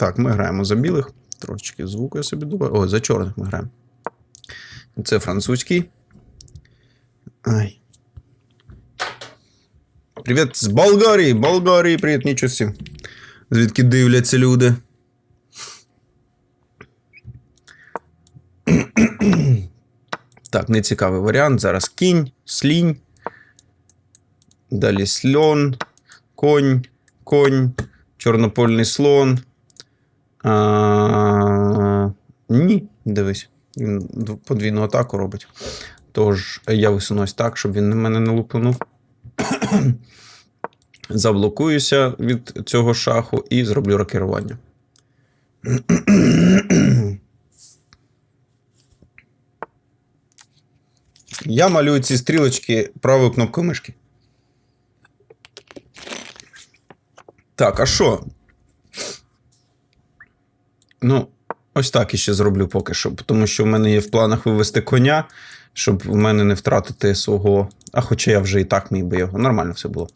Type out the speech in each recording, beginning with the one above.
Так, ми граємо за білих. Трошечки звуку я собі думаю. Ой, за чорних ми граємо. Це французький. Ай. Привіт з Болгарії! Болгарії, привіт, нічого сі. Звідки дивляться люди. Так, нецікавий варіант. Зараз кінь, слінь. Далі сльон, конь, конь, чорнопольний слон. А, ні, дивись. Він подвійну атаку робить. Тож я висунусь так, щоб він мене не лупанув. Заблокуюся від цього шаху і зроблю рокерування. Я малюю ці стрілочки правою кнопкою мишки. Так, а що? Ну, ось так іще зроблю поки що, тому що в мене є в планах вивести коня, щоб в мене не втратити свого. А хоча я вже і так міг би його. Нормально все було.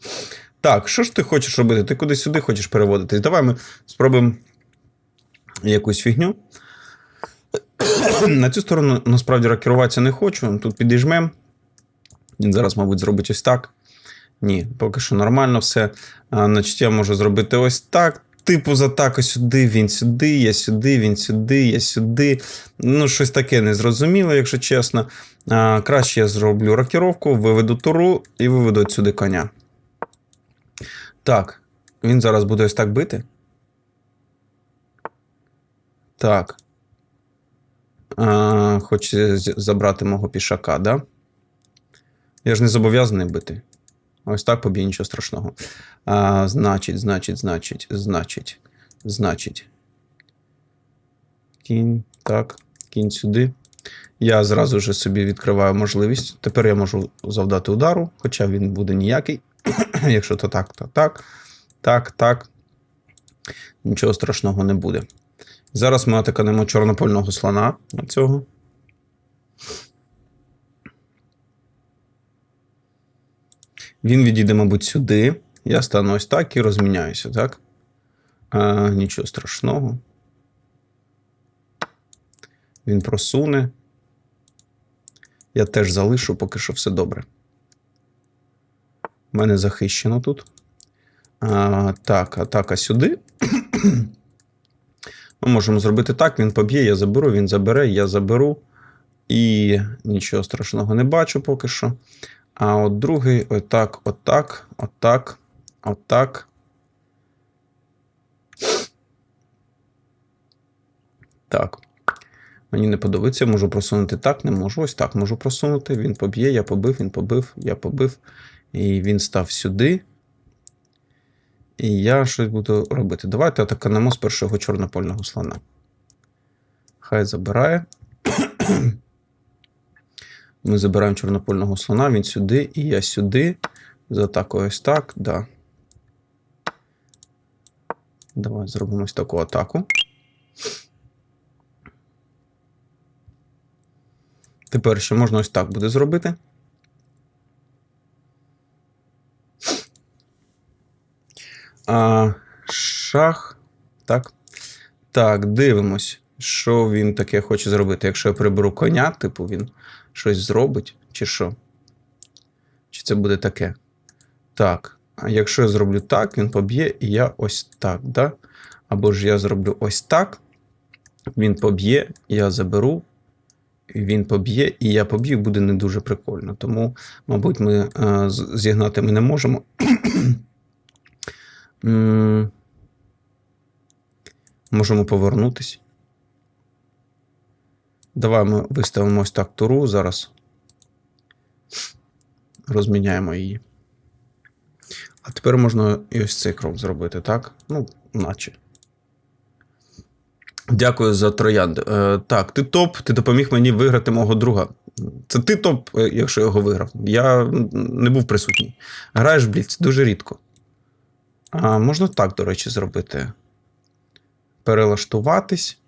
Так, що ж ти хочеш робити? Ти куди сюди хочеш переводитись? Давай ми спробуємо якусь фігню. На цю сторону насправді рокеруватися не хочу. Тут підіжмем. Він зараз, мабуть, зробить ось так. Ні, поки що нормально все. Значить, я можу зробити ось так. Типу, з атаки сюди, він сюди, я сюди, він сюди, я сюди. Ну, щось таке незрозуміле, якщо чесно. А, краще я зроблю рокіровку, виведу туру і виведу сюди коня. Так, він зараз буде ось так бити. Так. А, хоче забрати мого пішака, да? Я ж не зобов'язаний бити. Ось так побій, нічого страшного. А, значить, значить, значить, значить, значить. Кінь, так, кінь сюди. Я зразу ж собі відкриваю можливість. Тепер я можу завдати удару, хоча він буде ніякий. Якщо то так, то так. Так, так. Нічого страшного не буде. Зараз ми атаканемо чорнопольного слона на цього. Він відійде, мабуть, сюди. Я стану ось так і розміняюся, так? А, нічого страшного. Він просуне. Я теж залишу, поки що все добре. У мене захищено тут. А, так, атака сюди. Ми можемо зробити так: він поб'є, я заберу, він забере, я заберу. І нічого страшного не бачу поки що. А от другий, отак, отак, отак, отак. Так. Мені не подобається, можу просунути так, не можу. Ось так можу просунути. Він поб'є, я побив, він побив, я побив. І він став сюди. І я щось буду робити. Давайте атаканемо з першого чорнопольного слона. Хай забирає. Ми забираємо чорнопольного слона, він сюди, і я сюди. З атакою ось так, да. Давай зробимо ось таку атаку. Тепер ще можна ось так буде зробити. А, шах. Так. Так, дивимось, що він таке хоче зробити. Якщо я приберу коня, типу він щось зробить, чи що? Чи це буде таке? Так. А якщо я зроблю так, він поб'є, і я ось так, да? Або ж я зроблю ось так, він поб'є, я заберу, він поб'є, і я поб'ю, буде не дуже прикольно. Тому, мабуть, ми е, зігнати ми не можемо. Можемо повернутись. Давай ми виставимо ось так туру зараз. Розміняємо її. А тепер можна і ось цей крок зробити, так? Ну, наче. Дякую за троянди. Е, так, ти топ, ти допоміг мені виграти мого друга. Це ти топ, е, якщо його виграв. Я не був присутній. Граєш Бліц дуже рідко. А, можна так, до речі, зробити. Перелаштуватись.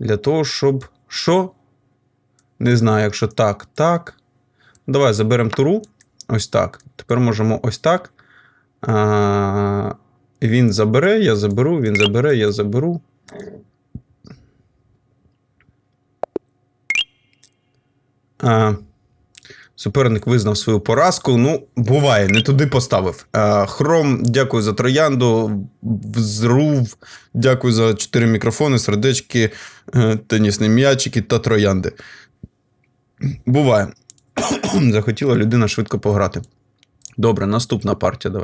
Для того, щоб. Що? Не знаю, якщо так, так. Давай заберемо туру. Ось так. Тепер можемо ось так. А, Він забере, я заберу, він забере, я заберу. А, суперник визнав свою поразку. Ну, буває, не туди поставив. А, Хром, дякую за троянду. Взрув, дякую за чотири мікрофони, сердечки, тенісні м'ячики та троянди. Буває. Захотіла людина швидко пограти. Добре, наступна партія. Давай.